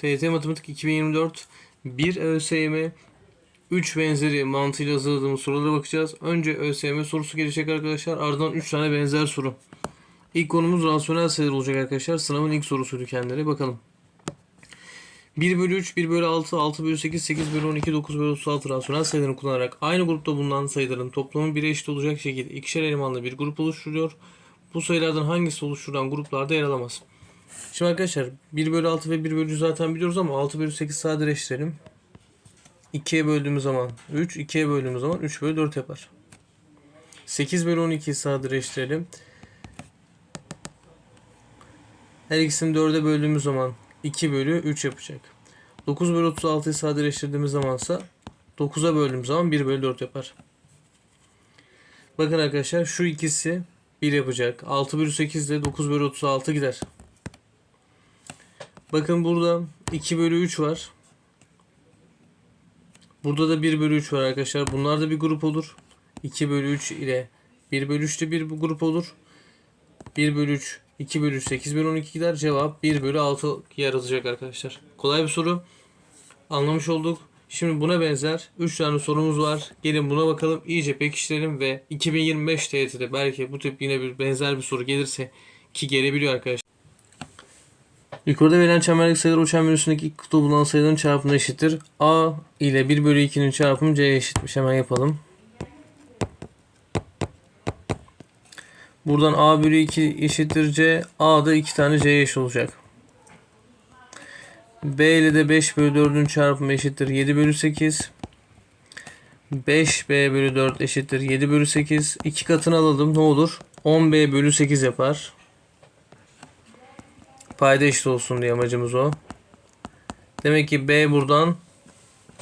TYT Matematik 2024 1 ÖSYM 3 benzeri mantığıyla hazırladığımız sorulara bakacağız. Önce ÖSYM sorusu gelecek arkadaşlar. Ardından 3 tane benzer soru. İlk konumuz rasyonel sayılar olacak arkadaşlar. Sınavın ilk sorusuydu kendileri. Bakalım. 1 bölü 3, 1 bölü 6, 6 bölü 8, 8 bölü 12, 9 bölü 36 rasyonel sayılarını kullanarak aynı grupta bulunan sayıların toplamı 1'e eşit olacak şekilde ikişer elemanlı bir grup oluşturuyor. Bu sayılardan hangisi oluşturulan gruplarda yer alamaz? Şimdi arkadaşlar 1 bölü 6 ve 1 bölü 3 zaten biliyoruz ama 6 bölü 8 sadeleştirelim. 2'ye böldüğümüz zaman 3, 2'ye böldüğümüz zaman 3 bölü 4 yapar. 8 bölü 12'yi sadeleştirelim. Her ikisini 4'e böldüğümüz zaman 2 bölü 3 yapacak. 9 bölü 36'yı sadeleştirdiğimiz zamansa 9'a böldüğümüz zaman 1 bölü 4 yapar. Bakın arkadaşlar şu ikisi 1 yapacak. 6 bölü 8 ile 9 bölü 36 gider. Bakın burada 2 bölü 3 var. Burada da 1 bölü 3 var arkadaşlar. Bunlar da bir grup olur. 2 bölü 3 ile 1 bölü 3 de bir grup olur. 1 bölü 3, 2 bölü 3, 8 bölü 12 gider. Cevap 1 bölü 6 yer alacak arkadaşlar. Kolay bir soru. Anlamış olduk. Şimdi buna benzer 3 tane sorumuz var. Gelin buna bakalım. iyice pekiştirelim ve 2025 TYT'de belki bu tip yine bir benzer bir soru gelirse ki gelebiliyor arkadaşlar. Yukarıda verilen çemberlik sayılar o çemberin üstündeki ilk kutuda bulunan sayıların çarpımına eşittir. A ile 1 bölü 2'nin çarpımı C'ye eşitmiş. Hemen yapalım. Buradan A bölü 2 eşittir C. A'da 2 tane C'ye eşit olacak. B ile de 5 bölü 4'ün çarpımı eşittir 7 bölü 8. 5B bölü 4 eşittir 7 bölü 8. 2 katını alalım ne olur? 10B bölü 8 yapar. Payda eşit olsun diye amacımız o. Demek ki B buradan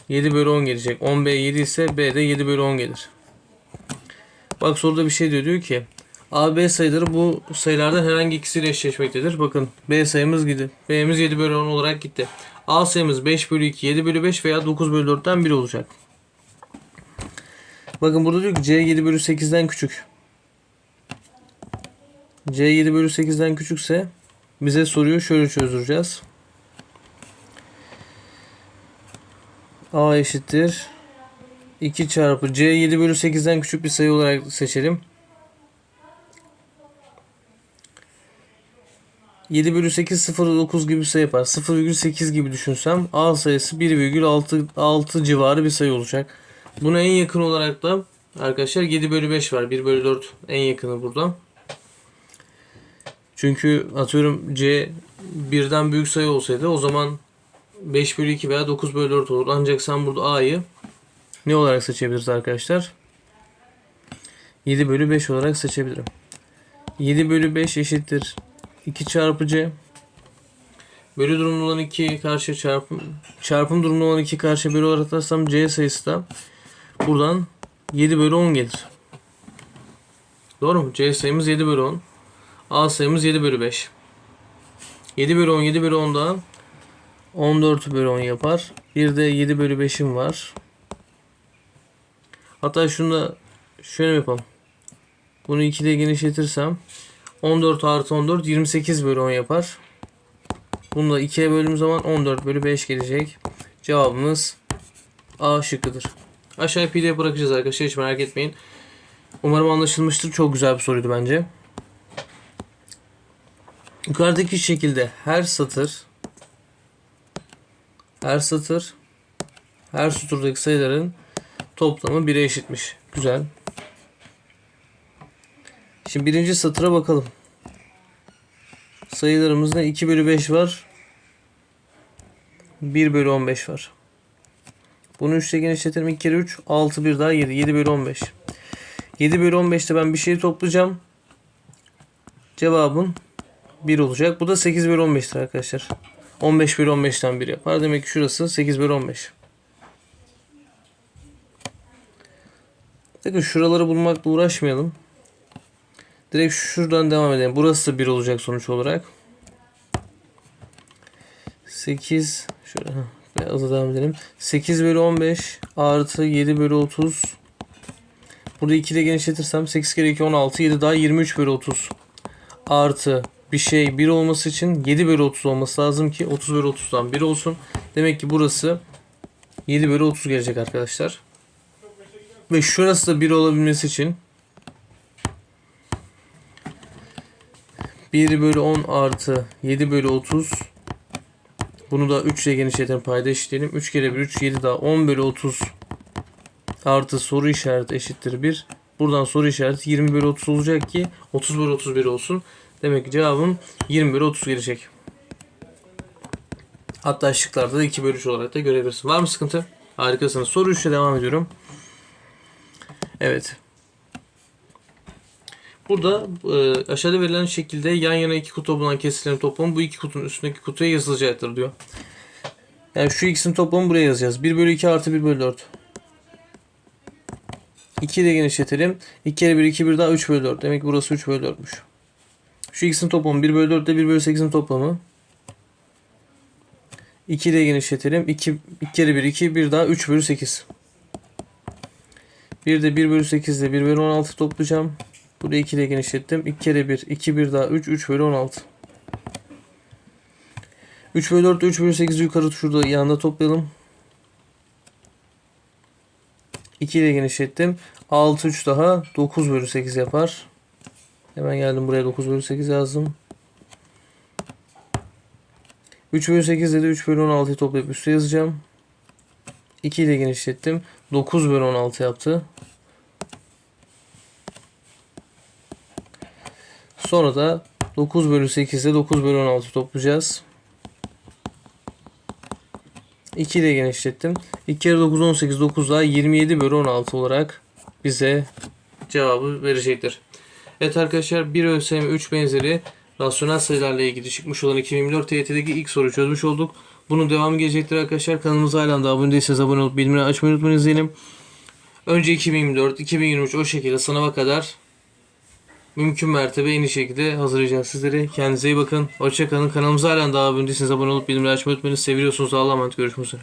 7 bölü 10 gelecek. 10B 7 ise B de 7 bölü 10 gelir. Bak soruda bir şey diyor. Diyor ki A, B sayıları bu sayılardan herhangi ikisiyle eşleşmektedir. Bakın B sayımız gitti. B'miz 7 bölü 10 olarak gitti. A sayımız 5 bölü 2, 7 bölü 5 veya 9 bölü 4'ten 1 olacak. Bakın burada diyor ki C 7 bölü 8'den küçük. C 7 bölü 8'den küçükse bize soruyu şöyle çözdüreceğiz. A eşittir 2 çarpı C 7 bölü 8'den küçük bir sayı olarak seçelim. 7 bölü 8 0,9 gibi bir sayı yapar. 0,8 gibi düşünsem A sayısı 1,6 civarı bir sayı olacak. Buna en yakın olarak da arkadaşlar 7 bölü 5 var. 1 bölü 4 en yakını burada. Çünkü atıyorum C birden büyük sayı olsaydı o zaman 5 bölü 2 veya 9 bölü 4 olur. Ancak sen burada A'yı ne olarak seçebiliriz arkadaşlar? 7 bölü 5 olarak seçebilirim. 7 bölü 5 eşittir 2 çarpı C. Bölü durumunda olan 2 karşı çarpım çarpım durumunda olan 2 karşı bölü olarak atarsam C sayısı da buradan 7 bölü 10 gelir. Doğru mu? C sayımız 7 bölü 10. A sayımız 7 bölü 5. 7 bölü 10 7 bölü 10 da 14 bölü 10 yapar. Bir de 7 bölü 5'im var. Hatta şunu da şöyle yapalım. Bunu 2 ile genişletirsem 14 artı 14 28 bölü 10 yapar. Bunu da 2'ye böldüğüm zaman 14 bölü 5 gelecek. Cevabımız A şıkkıdır. Aşağıya pdf bırakacağız arkadaşlar hiç merak etmeyin. Umarım anlaşılmıştır. Çok güzel bir soruydu bence. Yukarıdaki şekilde her satır her satır her süturdaki sayıların toplamı 1'e eşitmiş. Güzel. Şimdi birinci satıra bakalım. Sayılarımızda 2 bölü 5 var. 1 bölü 15 var. Bunu 3 ile genişletelim. 2 kere 3. 6 bir daha 7. 7 bölü 15. 7 bölü 15'te ben bir şeyi toplayacağım. Cevabım 1 olacak. Bu da 8 bölü 15'tir arkadaşlar. 15 bölü 15'ten 1 yapar. Demek ki şurası 8 bölü 15. Bakın şuraları bulmakla uğraşmayalım. Direkt şuradan devam edelim. Burası da 1 olacak sonuç olarak. 8 şöyle biraz devam edelim. 8 bölü 15 artı 7 bölü 30 Burada 2 ile genişletirsem 8 kere 2 16 7 daha 23 bölü 30 artı bir şey 1 olması için 7 bölü 30 olması lazım ki 30 bölü 30'dan 1 olsun. Demek ki burası 7 bölü 30 gelecek arkadaşlar. Ve şurası da 1 olabilmesi için 1 bölü 10 artı 7 bölü 30 bunu da 3 ile genişletelim payda eşitleyelim. 3 kere 1 3 7 daha 10 bölü 30 artı soru işareti eşittir 1. Buradan soru işareti 20 bölü 30 olacak ki 30 bölü 31 olsun. Demek ki cevabım 20 bölü 30 gelecek. Hatta şıklarda da 2 bölü 3 olarak da görebilirsin. Var mı sıkıntı? Harikasınız. Soru 3'e devam ediyorum. Evet. Burada e, aşağıda verilen şekilde yan yana iki kutu bulunan kesirlerin toplamı bu iki kutunun üstündeki kutuya yazılacaktır diyor. Yani şu ikisinin toplamı buraya yazacağız. 1 bölü 2 artı 1 bölü 4. 2 ile genişletelim. 2 kere 1 2 1 daha 3 bölü 4. Demek ki burası 3 bölü 4'müş. Şu ikisinin toplamı 1 bölü 4 ile 1 bölü 8'in toplamı. 2 ile genişletelim. 2, 2 kere 1 2 1 daha 3 bölü 8. Bir de 1 bölü 8 ile 1 bölü 16 toplayacağım. Burayı 2 ile genişlettim. 2 kere 1 2 1 daha 3 3 bölü 16. 3 bölü 4 3 bölü 8'i yukarı şurada yanında toplayalım. 2 ile genişlettim. 6 3 daha 9 bölü 8 yapar. Hemen geldim buraya 9 bölü 8 yazdım. 3 bölü 8 de 3 bölü 16'yı toplayıp üstü yazacağım. 2 ile genişlettim. 9 bölü 16 yaptı. Sonra da 9 bölü 8 ile 9 bölü 16 toplayacağız. 2 ile genişlettim. 2 kere 9 18 9 daha 27 bölü 16 olarak bize cevabı verecektir. Evet arkadaşlar 1 ÖSYM 3 benzeri rasyonel sayılarla ilgili çıkmış olan 2024 TYT'deki ilk soruyu çözmüş olduk. Bunun devamı gelecektir arkadaşlar. Kanalımıza hala da abone değilseniz abone olup bildirimleri açmayı unutmayın izleyelim. Önce 2024, 2023 o şekilde sınava kadar mümkün mertebe en iyi şekilde hazırlayacağız sizleri. Kendinize iyi bakın. Hoşçakalın. Kanalımıza hala da abone değilseniz abone olup bildirimleri açmayı unutmayın. Seviyorsunuz. Allah'a emanet. Görüşmek üzere.